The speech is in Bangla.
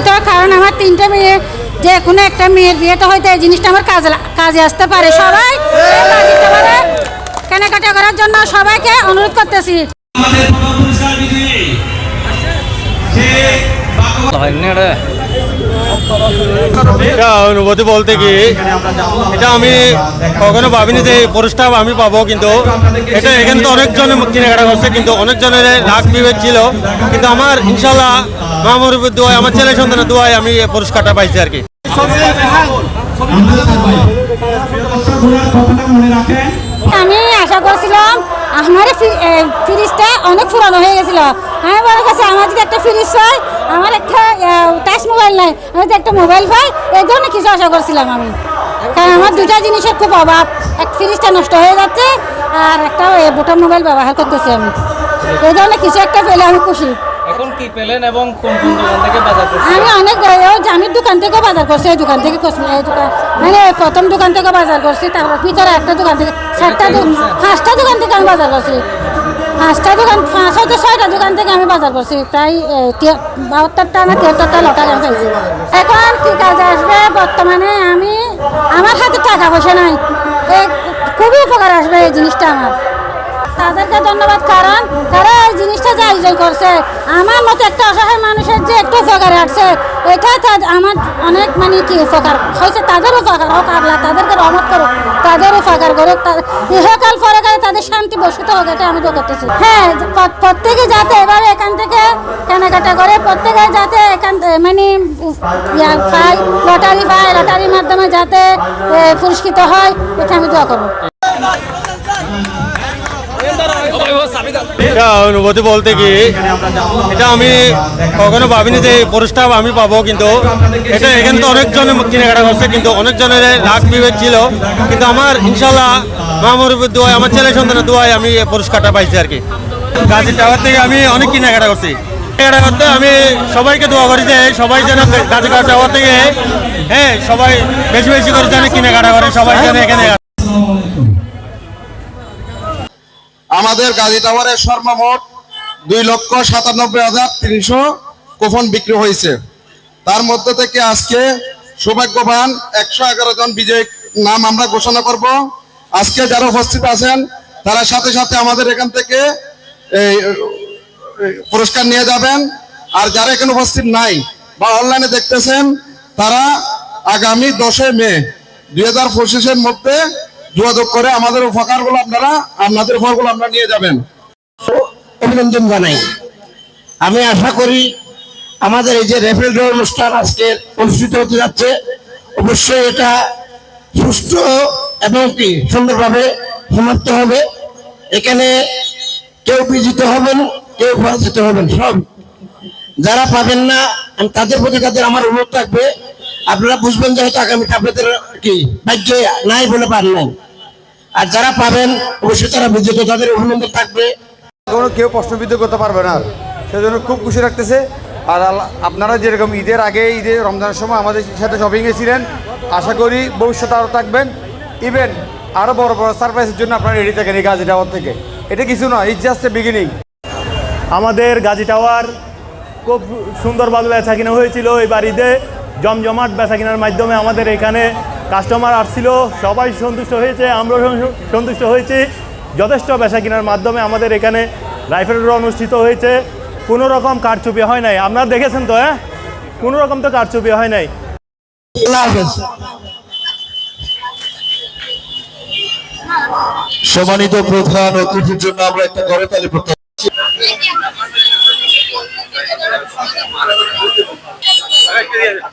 দুঃখিত কারণ আমার তিনটা মেয়ে যে কোনো একটা মেয়ের বিয়েতে হয়তো এই জিনিসটা আমার কাজে কাজে আসতে পারে। সবাই গাজী টাওয়ারে কেনাকাটা করার জন্য সবাইকে অনুরোধ করতেছি। আমাদের এটা অনুভূতি বলতে কি, এটা আমি কখনো ভাবিনি যে পুরস্কার আমি পাবো, কিন্তু এটা এখানে তো অনেকজনে কেনাকাটা করছে, কিন্তু অনেকজনের রাগ বিভেদ ছিল। কিন্তু আমার ইনশাল্লাহ মামুর দোয়ায়, আমার ছেলে সন্তানের দোয়ায় আমি পুরস্কারটা পাইছি আর কি। আমি আশা করছিলাম আমার ফ্রিজটা পুরানো হয়ে গেছিল। আমি মনে করছি আমার যদি একটা ফ্রিজ হয় আমার একটা টাচ মোবাইল নাই আমি যদি একটা মোবাইল পাই এই ধরনের কিছু আশা করছিলাম আমি। কারণ আমার দুটা জিনিসের খুব অভাব। এক ফ্রিজটা নষ্ট হয়ে যাচ্ছে আর একটা বোটাম মোবাইল ব্যবহার করতেছি আমি। এই ধরনের কিছু একটা পেলে আমি খুশি। এখন কি পেলেন এবং কোন কোন দোকান থেকে বাজার করছেন? আমি অনেক জামির দোকান থেকেও বাজার করছি এই দোকান থেকে কসমি- এই দোকান মানে প্রথম দোকান থেকে বাজার করছি তারপর ভিতরে একটা দোকান থেকে চারটা দো- পাঁচটা দোকান থেকে আমি বাজার করছি। পাঁচটা দোকান পাঁচ হয়তো ছয়টা দোকান থেকে আমি বাজার করছি। প্রায় বাহাত্তরটা না তিয়াত্তরটা লটারি আমি পাইছি এখন কি কাজ আসবে? বর্তমানে আমি, আমার হাতে টাকা পয়সা নাই। খুবই উপকার আসবে এই জিনিসটা আমার। তাদেরকে ধন্যবাদ, কারণ তারা এই জিনিসটা যে আয়োজন করছে, আমার মতো একটা অসহায় মানুষের যে একটু উপকারে আসছে, এটা আমার অনেক মানে কি উপকার হয়েছে, তাদের উপকার হোক, আল্লাহ তাদেরকে রহমত করুক, তাদের উপকার করুক ইহকাল পরে তাদের শান্তি বসিত হোক এটা আমি তো করতেছি। হ্যাঁ প্রত্যেকে যাতে এবারে এখান থেকে কেনাকাটা করে, প্রত্যেকে যাতে এখান মানে পায়, লটারি পায়, লটারির মাধ্যমে যাতে পুরস্কৃত হয় এটা আমি দোয়া করব। এটা অনুভূতি বলতে কি, এটা আমি কখনো ভাবিনি যে এই পুরস্কার আমি পাবো, কিন্তু এটা এখানে তো অনেকজনে কেনাকাটা করছে, কিন্তু অনেকজনের রাগ বিভেদ ছিল। কিন্তু আমার ইনশাল্লাহ মামুর দোয়ায়, আমার ছেলে সন্তানের দোয়ায় আমি পুরস্কারটা পাইছি আর কি। গাজী টাওয়ার থেকে আমি অনেক কেনাকাটা করছি। কেনাকাটা করতে আমি সবাইকে দোয়া করি যে সবাই যেন গাজী টাওয়ার থেকে হ্যাঁ সবাই বেশি বেশি করে যেন কেনাকাটা করে, সবাই যেন এখানে। আমাদের গাজী টাওয়ারের সর্বমোট দুই লক্ষ সাতানব্বই হাজার তিনশো কুপন বিক্রি হয়েছে। তার মধ্যে থেকে আজকে সৌভাগ্যবান একশো এগারো জন বিজয়ী নাম আমরা ঘোষণা করব। আজকে যারা উপস্থিত আছেন, তারা সাথে সাথে আমাদের এখান থেকে পুরস্কার নিয়ে যাবেন। আর যারা এখানে উপস্থিত নাই বা অনলাইনে দেখতেছেন, তারা আগামী দশই মে দুই হাজার পঁচিশের মধ্যে যোগাযোগ করে আমাদের উপকারগুলো আপনারা, আপনাদের উপহারগুলো আপনারা নিয়ে যাবেন। অভিনন্দন জানাই। আমি আশা করি আমাদের এই যে রেফেল ড্র অনুষ্ঠান আজকে অনুষ্ঠিত হতে যাচ্ছে, অবশ্যই এটা সুস্থ এবং কি সুন্দরভাবে সমাপ্ত হবে। এখানে কেউ বিজিত হবেন, কেউ পরাজিত হবেন, সব। যারা পাবেন না তাদের প্রতি তাদের আমার অনুরোধ থাকবে। আপনারা বুঝবেন যে হয়তো আগামীতে আপনাদের কি ভাগ্যে নাই বলে পান নাই। আর যারা পাবেন অবশ্যই তারা বিজিত তাদের অভিনন্দন থাকবে। কোনো কেউ প্রশ্নবিদ্ধ করতে পারবে না। সেজন্য খুব খুশি রাখতেছে আর আপনারা যেরকম ঈদের আগে ঈদের রমজানের সময় আমাদের সাথে শপিংয়ে ছিলেন আশা করি ভবিষ্যতে আরও থাকবেন। ইভেন আরও বড় বড় সারপ্রাইজের জন্য আপনারা রেডি থাকেন এই গাজী টাওয়ার থেকে। এটা কিছু নয় ইটস জাস্ট এ বিগিনিং আমাদের গাজী টাওয়ার খুব সুন্দরভাবে বেচা কিনা হয়েছিল এই বাড়িতে জমজমাট বেচা কেনার মাধ্যমে আমাদের এখানে কাস্টমার আসছিল, সবাই সন্তুষ্ট হয়েছে, আমরাও সন্তুষ্ট হয়েছি। যথেষ্ট বেচা কেনার মাধ্যমে আমাদের এখানে রাইফেল ড্র অনুষ্ঠিত হয়েছে। কোনো রকম কারচুপি হয় নাই। আপনারা দেখেছেন তো হ্যাঁ? কোনো রকম তো কারচুপি হয় নাই। সম্মানিত প্রধান অতিথির জন্য আমরা একটা ঘরে তালি প্রত্যাশা ver qué día.